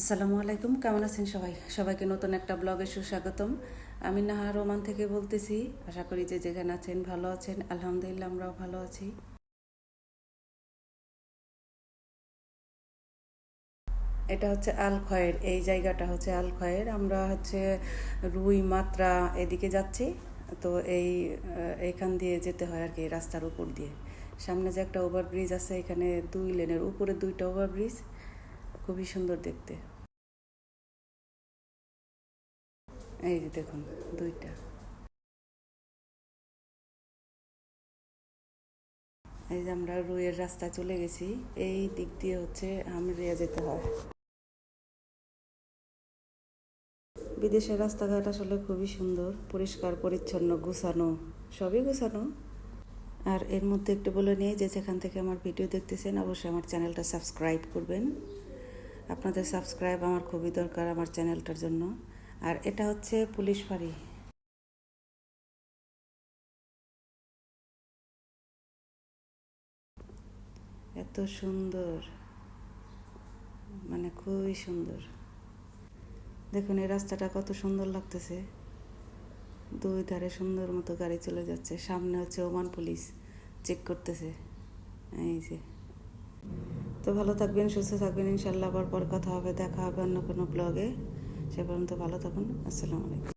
আসসালামু আলাইকুম কেমন আছেন সবাই? সবাইকে নতুন একটা ব্লগে সুস্বাগতম। আমি নাহা রোমান থেকে বলতেছি আশা করি যে যেখানে আছেন ভালো আছেন আলহামদুলিল্লাহ আমরাও ভালো আছি। এটা হচ্ছে আলখয়ের এই জায়গাটা হচ্ছে আল আলখয়ের। আমরা হচ্ছে রুই মাত্রা এদিকে যাচ্ছি তো এই আহ, এইখান দিয়ে যেতে হয় আর কি রাস্তার উপর দিয়ে। সামনে যে একটা ওভারব্রিজ আছে এখানে দুই লেনের উপরে দুইটা ওভারব্রিজ খুবই সুন্দর দেখতে। এই যে দেখুন, দুইটা। এই যে আমরা রুইয়ের রাস্তায় চলে গেছি, এই দিক দিয়ে হচ্ছে আমরিয়া যেতে হয়। বিদেশের রাস্তাঘাট আসলে খুবই সুন্দর, পরিষ্কার, পরিচ্ছন্ন, গুছানো, সবই গুছানো। আর এর মধ্যে একটু বলে নিই যে যেখান থেকে আমার ভিডিও দেখতেছেন, অবশ্যই আমার চ্যানেলটা সাবস্ক্রাইব করবেন। আপনাদের সাবস্ক্রাইব আমার খুবই দরকার আমার চ্যানেলটার জন্য। আর এটা হচ্ছে পুলিশ ফাঁড়ি। এত সুন্দর। মানে খুবই সুন্দর। দেখুন, এই রাস্তাটা কত সুন্দর লাগতেছে। দুই ধারে সুন্দর মতো গাড়ি চলে যাচ্ছে। সামনে হচ্ছে ওমান পুলিশ। চেক করতেছে। এই যে। তো ভালো থাকবেন, সুস্থ থাকবেন ইনশাল্লাহ আবার পর কথা হবে, দেখা হবে অন্য কোনো ব্লগে সে পর্যন্ত ভালো থাকুন, আসসালামু আলাইকুম।